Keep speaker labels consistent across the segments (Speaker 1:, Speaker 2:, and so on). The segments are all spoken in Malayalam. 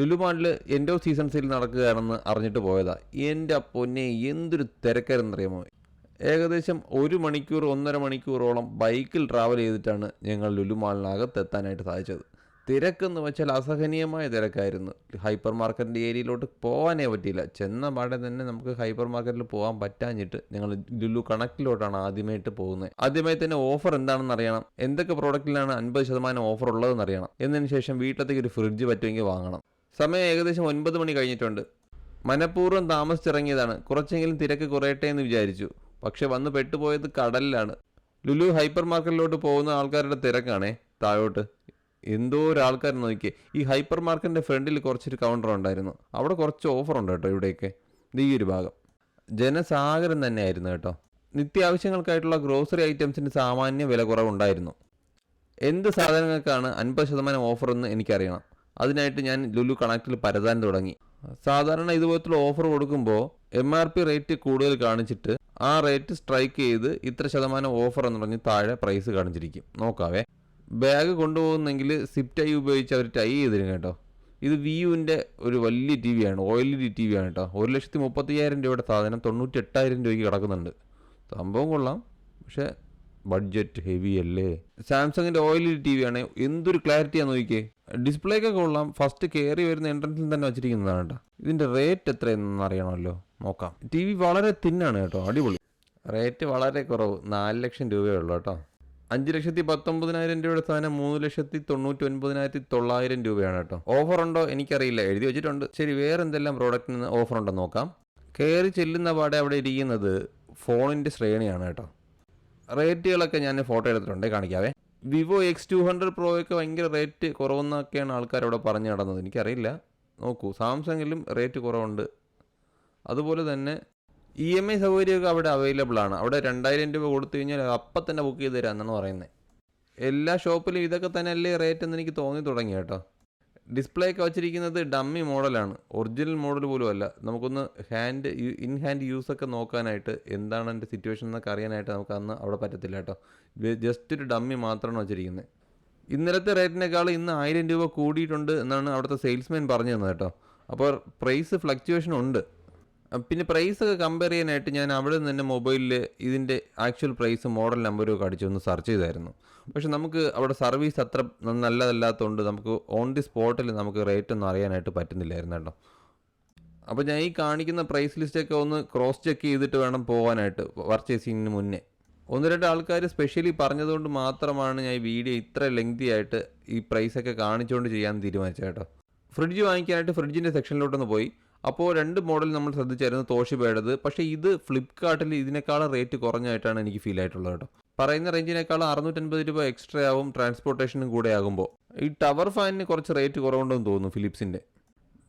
Speaker 1: ലുലു മാളിൽ എന്റെ സീസൺ സെയിൽ നടക്കുകയാണെന്ന് അറിഞ്ഞിട്ട് പോയതാ. എന്റെ പൊന്നെ എന്തൊരു തിരക്കാരെന്നറിയാമോ ഏകദേശം ഒരു മണിക്കൂർ ഒന്നര മണിക്കൂറോളം ബൈക്കിൽ ട്രാവൽ ചെയ്തിട്ടാണ് ഞങ്ങൾ ലുലു മാളിനകത്ത് എത്താനായിട്ട് സാധിച്ചത്. തിരക്കെന്ന് വെച്ചാൽ അസഹനീയമായ തിരക്കായിരുന്നു. ഹൈപ്പർ മാർക്കറ്റിന്റെ ഏരിയയിലോട്ട് പോകാനേ പറ്റിയില്ല. ചെന്ന പാടെ തന്നെ നമുക്ക് ഹൈപ്പർ മാർക്കറ്റിൽ പോകാൻ പറ്റാഞ്ഞിട്ട് ഞങ്ങൾ ലുലു കണക്റ്റിലോട്ടാണ് ആദ്യമായിട്ട് പോകുന്നത്. ആദ്യമായി തന്നെ ഓഫർ എന്താണെന്ന് അറിയണം. എന്തൊക്കെ പ്രോഡക്റ്റിലാണ് അൻപത് ശതമാനം ഓഫർ ഉള്ളതെന്ന് അറിയണം. എന്നതിന് ശേഷം വീട്ടിലത്തേക്ക് ഒരു ഫ്രിഡ്ജ് പറ്റുമെങ്കിൽ വാങ്ങണം. സമയം ഏകദേശം ഒൻപത് മണി കഴിഞ്ഞിട്ടുണ്ട്. മനഃപൂർവം താമസിച്ചിറങ്ങിയതാണ്. കുറച്ചെങ്കിലും തിരക്ക് കുറയട്ടെ എന്ന് വിചാരിച്ചു. പക്ഷെ വന്ന് പെട്ടുപോയത് കടലിലാണ്. ലുലു ഹൈപ്പർ മാർക്കറ്റിലോട്ട് പോകുന്ന ആൾക്കാരുടെ തിരക്കാണേ. താഴോട്ട്. എന്തോ ഒരു ആൾക്കാർ നോക്കിയേ. ഈ ഹൈപ്പർ മാർക്കറ്റിന്റെ ഫ്രണ്ടിൽ കുറച്ചൊരു കൗണ്ടർ ഉണ്ടായിരുന്നു. അവിടെ കുറച്ച് ഓഫർ ഉണ്ട് കേട്ടോ ഇവിടെയൊക്കെ. ഈ ഒരു ഭാഗം. ജനസാഗരം തന്നെയായിരുന്നു കേട്ടോ. നിത്യാവശ്യങ്ങൾക്കായിട്ടുള്ള ഗ്രോസറി ഐറ്റംസിന് സാമാന്യ വില കുറവുണ്ടായിരുന്നു. എന്ത് സാധനങ്ങൾക്കാണ് അൻപത് ശതമാനം ഓഫർ എന്ന് എനിക്കറിയണം. അതിനായിട്ട് ഞാൻ ലുലു കണക്റ്റിൽ പരതാൻ തുടങ്ങി. സാധാരണ ഇതുപോലത്തുള്ള ഓഫർ കൊടുക്കുമ്പോൾ എം ആർ പി റേറ്റ് കൂടുതൽ കാണിച്ചിട്ട് ആ റേറ്റ് സ്ട്രൈക്ക് ചെയ്ത് ഇത്ര ശതമാനം ഓഫർ എന്ന് പറഞ്ഞ് താഴെ പ്രൈസ് കാണിച്ചിരിക്കും. നോക്കാവേ. ബാഗ് കൊണ്ടുപോകുന്നെങ്കിൽ സിപ്റ്റ് ടൈ ഉപയോഗിച്ച് അവർ ടൈ ചെയ്തിരും കേട്ടോ. ഇത് വിയുവിന്റെ ഒരു വലിയ ടി വി ആണ്. ഓയിൽ ഡി ടി വി ആണ് കേട്ടോ. ഒരു ലക്ഷത്തി മുപ്പത്തയ്യായിരം രൂപയുടെ സാധനം തൊണ്ണൂറ്റി എട്ടായിരം രൂപയ്ക്ക് കിടക്കുന്നുണ്ട്. സംഭവം കൊള്ളാം. പക്ഷേ ബഡ്ജറ്റ് ഹെവി അല്ലേ? സാംസങ്ങിന്റെ ഓയിലി ടി വി ആണ്. എന്തൊരു ക്ലാരിറ്റിയാണ് നോക്കിയേ. ഡിസ്പ്ലേ ഒക്കെ കൊള്ളാം. ഫസ്റ്റ് കയറി വരുന്ന എൻട്രൻസിൽ തന്നെ വെച്ചിരിക്കുന്നതാണ് കേട്ടോ. ഇതിന്റെ റേറ്റ് എത്രയെന്ന് അറിയണമല്ലോ? നോക്കാം. ടി വി വളരെ തിന്നാണ് കേട്ടോ. അടിപൊളി. റേറ്റ് വളരെ കുറവ്. നാല് ലക്ഷം രൂപയേ ഉള്ളൂ കേട്ടോ. അഞ്ച് ലക്ഷത്തി പത്തൊമ്പതിനായിരം രൂപയുടെ സാധനം മൂന്ന് ലക്ഷത്തി തൊണ്ണൂറ്റി ഒൻപതിനായിരത്തി തൊള്ളായിരം രൂപയാണ് കേട്ടോ. ഓഫർ ഉണ്ടോ? എനിക്കറിയില്ല. എഴുതി വെച്ചിട്ടുണ്ട്. ശരി വേറെ എന്തെല്ലാം പ്രോഡക്റ്റിന് ഓഫർ ഉണ്ടോ നോക്കാം. കയറി ചെല്ലുന്ന പാടെ അവിടെ ഇരിക്കുന്നത് ഫോണിന്റെ ശ്രേണിയാണ് കേട്ടോ. റേറ്റുകളൊക്കെ ഞാൻ ഫോട്ടോ എടുത്തിട്ടുണ്ട് കാണിക്കാവേ. വിവോ എക്സ് ടു ഹൺഡ്രഡ് പ്രോയൊക്കെ ഭയങ്കര റേറ്റ് കുറവെന്നൊക്കെയാണ് ആൾക്കാർ ഇവിടെ പറഞ്ഞു നടന്നത്. എനിക്കറിയില്ല. നോക്കൂ സാംസങ്ങിലും റേറ്റ് കുറവുണ്ട്. അതുപോലെ തന്നെ ഇ എം ഐ സൗകര്യമൊക്കെ അവിടെ അവൈലബിൾ ആണ്. അവിടെ രണ്ടായിരം രൂപ കൊടുത്തു കഴിഞ്ഞാൽ അപ്പം തന്നെ ബുക്ക് ചെയ്ത് തരാം എന്നാണ് പറയുന്നത്. എല്ലാ ഷോപ്പിലും ഇതൊക്കെ തന്നെ അല്ലേ റേറ്റ് എന്ന് എനിക്ക് തോന്നി തുടങ്ങി കേട്ടോ. ഡിസ്പ്ലേ ഒക്കെ വച്ചിരിക്കുന്നത് ഡമ്മി മോഡലാണ്. ഒറിജിനൽ മോഡൽ പോലും അല്ല നമുക്കൊന്ന് ഹാൻഡ് ഇൻ ഹാൻഡ് യൂസ് ഒക്കെ നോക്കാനായിട്ട് എന്താണ് എന്റെ സിറ്റുവേഷൻ എന്നൊക്കെ അറിയാനായിട്ട് നമുക്ക് അന്ന് അവിടെ പറ്റത്തില്ല കേട്ടോ. ജസ്റ്റ് ഒരു ഡമ്മി മാത്രമാണ് വെച്ചിരിക്കുന്നത് ഇന്നലത്തെ റേറ്റിനേക്കാൾ ഇന്ന് ആയിരം രൂപ കൂടിയിട്ടുണ്ട് എന്നാണ് അവിടുത്തെ സെയിൽസ്മാൻ പറഞ്ഞു തന്നത് കേട്ടോ. അപ്പോൾ പ്രൈസ് ഫ്ലക്ച്വേഷൻ ഉണ്ട്. പിന്നെ പ്രൈസ് ഒക്കെ കമ്പയർ ചെയ്യാനായിട്ട് ഞാൻ അവിടെ നിന്ന് തന്നെ മൊബൈലിൽ ഇതിന്റെ ആക്ച്വൽ പ്രൈസ് മോഡൽ നമ്പറും ഒക്കെ അടിച്ച് ഒന്ന് സെർച്ച് ചെയ്തായിരുന്നു. പക്ഷെ നമുക്ക് അവിടെ സർവീസ് അത്ര നല്ലതല്ലാത്തതുകൊണ്ട് നമുക്ക് ഓൺ ദി സ്പോട്ടിൽ നമുക്ക് റേറ്റ് ഒന്നും അറിയാനായിട്ട് പറ്റുന്നില്ലായിരുന്നു കേട്ടോ. അപ്പോൾ ഞാൻ ഈ കാണിക്കുന്ന പ്രൈസ് ലിസ്റ്റൊക്കെ ഒന്ന് ക്രോസ് ചെക്ക് ചെയ്തിട്ട് വേണം പോകാനായിട്ട് പർച്ചേസിങ്ങിന് മുന്നേ. ഒന്ന് രണ്ട് ആൾക്കാർ സ്പെഷ്യലി പറഞ്ഞതുകൊണ്ട് മാത്രമാണ് ഞാൻ ഈ വീഡിയോ ഇത്ര ലെങ്തി ആയിട്ട് ഈ പ്രൈസൊക്കെ കാണിച്ചുകൊണ്ട് ചെയ്യാൻ തീരുമാനിച്ചത് കേട്ടോ. ഫ്രിഡ്ജ് വാങ്ങിക്കാനായിട്ട് ഫ്രിഡ്ജിന്റെ സെക്ഷനിലോട്ടൊന്ന് പോയി. അപ്പോൾ രണ്ട് മോഡൽ നമ്മൾ ശ്രദ്ധിച്ചായിരുന്നു തോഷിബയുടേത് പക്ഷേ ഇത് ഫ്ലിപ്കാർട്ടിൽ ഇതിനേക്കാളും റേറ്റ് കുറഞ്ഞായിട്ടാണ് എനിക്ക് ഫീൽ ആയിട്ടുള്ളത് കേട്ടോ. പറയുന്ന റേഞ്ചിനേക്കാളും അറുന്നൂറ്റൻപത് രൂപ എക്സ്ട്രാ ആവും ട്രാൻസ്പോർട്ടേഷനും കൂടെ ആകുമ്പോൾ ഈ ടവർ ഫാനിന് കുറച്ച് റേറ്റ് കുറവുണ്ടെന്ന് തോന്നുന്നു ഫിലിപ്സിന്റെ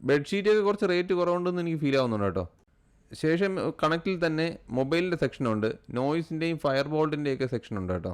Speaker 1: ബെഡ്ഷീറ്റൊക്കെ കുറച്ച് റേറ്റ് കുറവുണ്ടെന്ന് എനിക്ക് ഫീൽ ആവുന്നുണ്ട് കേട്ടോ. ശേഷം കണക്റ്റിൽ തന്നെ മൊബൈലിന്റെ സെക്ഷനുണ്ട് നോയ്സിന്റെയും ഫയർ ബോൾട്ടിന്റെയൊക്കെ സെക്ഷനുണ്ട് കേട്ടോ.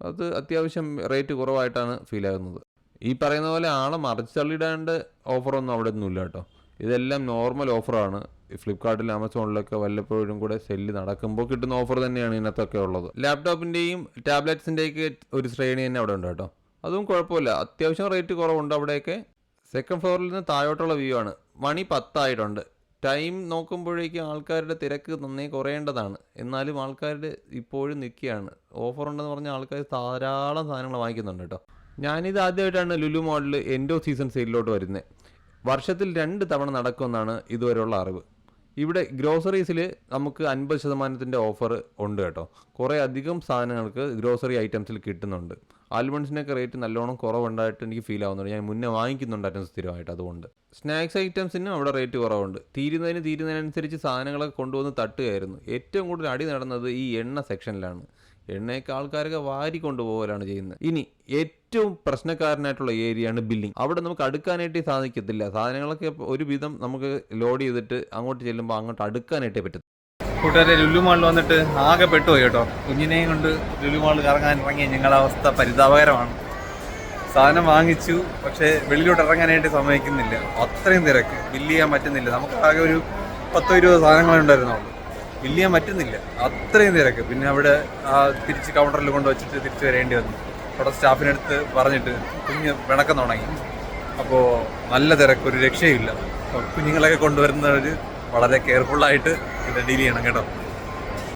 Speaker 1: അത് അത്യാവശ്യം റേറ്റ് കുറവായിട്ടാണ് ഫീൽ ആകുന്നത് ഈ പറയുന്ന പോലെ ആളെ മറിച്ചള്ളിയിടാണ്ട് ഓഫറൊന്നും അവിടെ ഒന്നുമില്ല കേട്ടോ. ഇതെല്ലാം നോർമൽ ഓഫറാണ് ഫ്ലിപ്കാർട്ടിൽ ആമസോണിലൊക്കെ വല്ലപ്പോഴും കൂടെ സെല്ല് നടക്കുമ്പോൾ കിട്ടുന്ന ഓഫർ തന്നെയാണ് ഇതിനകത്തൊക്കെ ഉള്ളത്. ലാപ്ടോപ്പിന്റെയും ടാബ്ലറ്റ്സിന്റെയൊക്കെ ഒരു ശ്രേണി തന്നെ അവിടെ ഉണ്ട് കേട്ടോ. അതും കുഴപ്പമില്ല. അത്യാവശ്യം റേറ്റ് കുറവുണ്ട് അവിടെയൊക്കെ. സെക്കൻഡ് ഫ്ലോറിൽ നിന്ന് താഴോട്ടുള്ള വ്യൂ ആണ്. മണി പത്തായിട്ടുണ്ട്. ടൈം നോക്കുമ്പോഴേക്കും ആൾക്കാരുടെ തിരക്ക് നന്നേ കുറയേണ്ടതാണ്. എന്നാലും ആൾക്കാരുടെ ഇപ്പോഴും നിൽക്കുകയാണ്. ഓഫർ ഉണ്ടെന്ന് പറഞ്ഞ ആൾക്കാർ ധാരാളം സാധനങ്ങൾ വാങ്ങിക്കുന്നുണ്ട് കേട്ടോ. ഞാനിത് ആദ്യമായിട്ടാണ് Lulu model end of season സെയിലിലോട്ട് വരുന്നത്. വർഷത്തിൽ രണ്ട് തവണ നടക്കുമെന്നാണ് ഇതുവരെയുള്ള അറിവ്. ഇവിടെ ഗ്രോസറീസിൽ നമുക്ക് അൻപത് ശതമാനത്തിന്റെ ഓഫർ ഉണ്ട് കേട്ടോ. കുറേ അധികം സാധനങ്ങൾക്ക് ഗ്രോസറി ഐറ്റംസിൽ കിട്ടുന്നുണ്ട്. ആൽമണ്ട്സിനൊക്കെ റേറ്റ് നല്ലോണം കുറവുണ്ടായിട്ട് എനിക്ക് ഫീൽ ആവുന്നുണ്ട്. ഞാൻ മുന്നേ വാങ്ങിക്കുന്നുണ്ടായിരുന്നു സ്ഥിരമായിട്ട് അതുകൊണ്ട്. സ്നാക്സ് ഐറ്റംസിനും അവിടെ റേറ്റ് കുറവുണ്ട്. തീരുന്നതിന് തീരുന്നതിനനുസരിച്ച് സാധനങ്ങളൊക്കെ കൊണ്ടുവന്ന് തട്ടുകയായിരുന്നു. ഏറ്റവും കൂടുതൽ അടി നടന്നത് ഈ എണ്ണ സെക്ഷനിലാണ്. എണ്ണയൊക്കെ ആൾക്കാരൊക്കെ വാരി കൊണ്ടുപോകലാണ് ചെയ്യുന്നത്. ഇനി ഏറ്റവും പ്രശ്നക്കാരനായിട്ടുള്ള ഏരിയയാണ് ബില്ലിംഗ് അവിടെ നമുക്ക് അടുക്കാനായിട്ട് സാധിക്കത്തില്ല. സാധനങ്ങളൊക്കെ ഒരുവിധം നമുക്ക് ലോഡ് ചെയ്തിട്ട് അങ്ങോട്ട് ചെല്ലുമ്പോൾ അങ്ങോട്ട് അടുക്കാനായിട്ടേ പറ്റും
Speaker 2: കൂട്ടുകാരെ ലുലു വന്നിട്ട് ആകെ പെട്ടുപോയി കേട്ടോ. കുഞ്ഞിനെയും കൊണ്ട് ലുലു മാളിൽ കറങ്ങാൻ ഇറങ്ങിയ ഞങ്ങളുടെ അവസ്ഥ പരിതാപകരമാണ്. സാധനം വാങ്ങിച്ചു പക്ഷേ വെളിയിലോട്ട് ഇറങ്ങാനായിട്ട് സമ്മതിക്കുന്നില്ല. അത്രയും തിരക്ക്. ബില്ല് ചെയ്യാൻ പറ്റുന്നില്ല. നമുക്ക് ആകെ ഒരു പത്തോ ഇരുപത് സാധനങ്ങളേ ഉണ്ടായിരുന്നുള്ളൂ. ബില്ല് ചെയ്യാൻ പറ്റുന്നില്ല. അത്രയും തിരക്ക്. പിന്നെ അവിടെ ആ തിരിച്ച് കൗണ്ടറിൽ കൊണ്ട് വെച്ചിട്ട് തിരിച്ച് വരേണ്ടി വന്നു. അവിടെ സ്റ്റാഫിനടുത്ത് പറഞ്ഞിട്ട് കുഞ്ഞ് വിണക്കം തുടങ്ങി. അപ്പോൾ നല്ല തിരക്ക് ഒരു രക്ഷയില്ല കുഞ്ഞുങ്ങളൊക്കെ കൊണ്ടുവരുന്നവർ വളരെ കെയർഫുള്ളായിട്ട് ഇത് ഡീൽ ചെയ്യണം കേട്ടോ.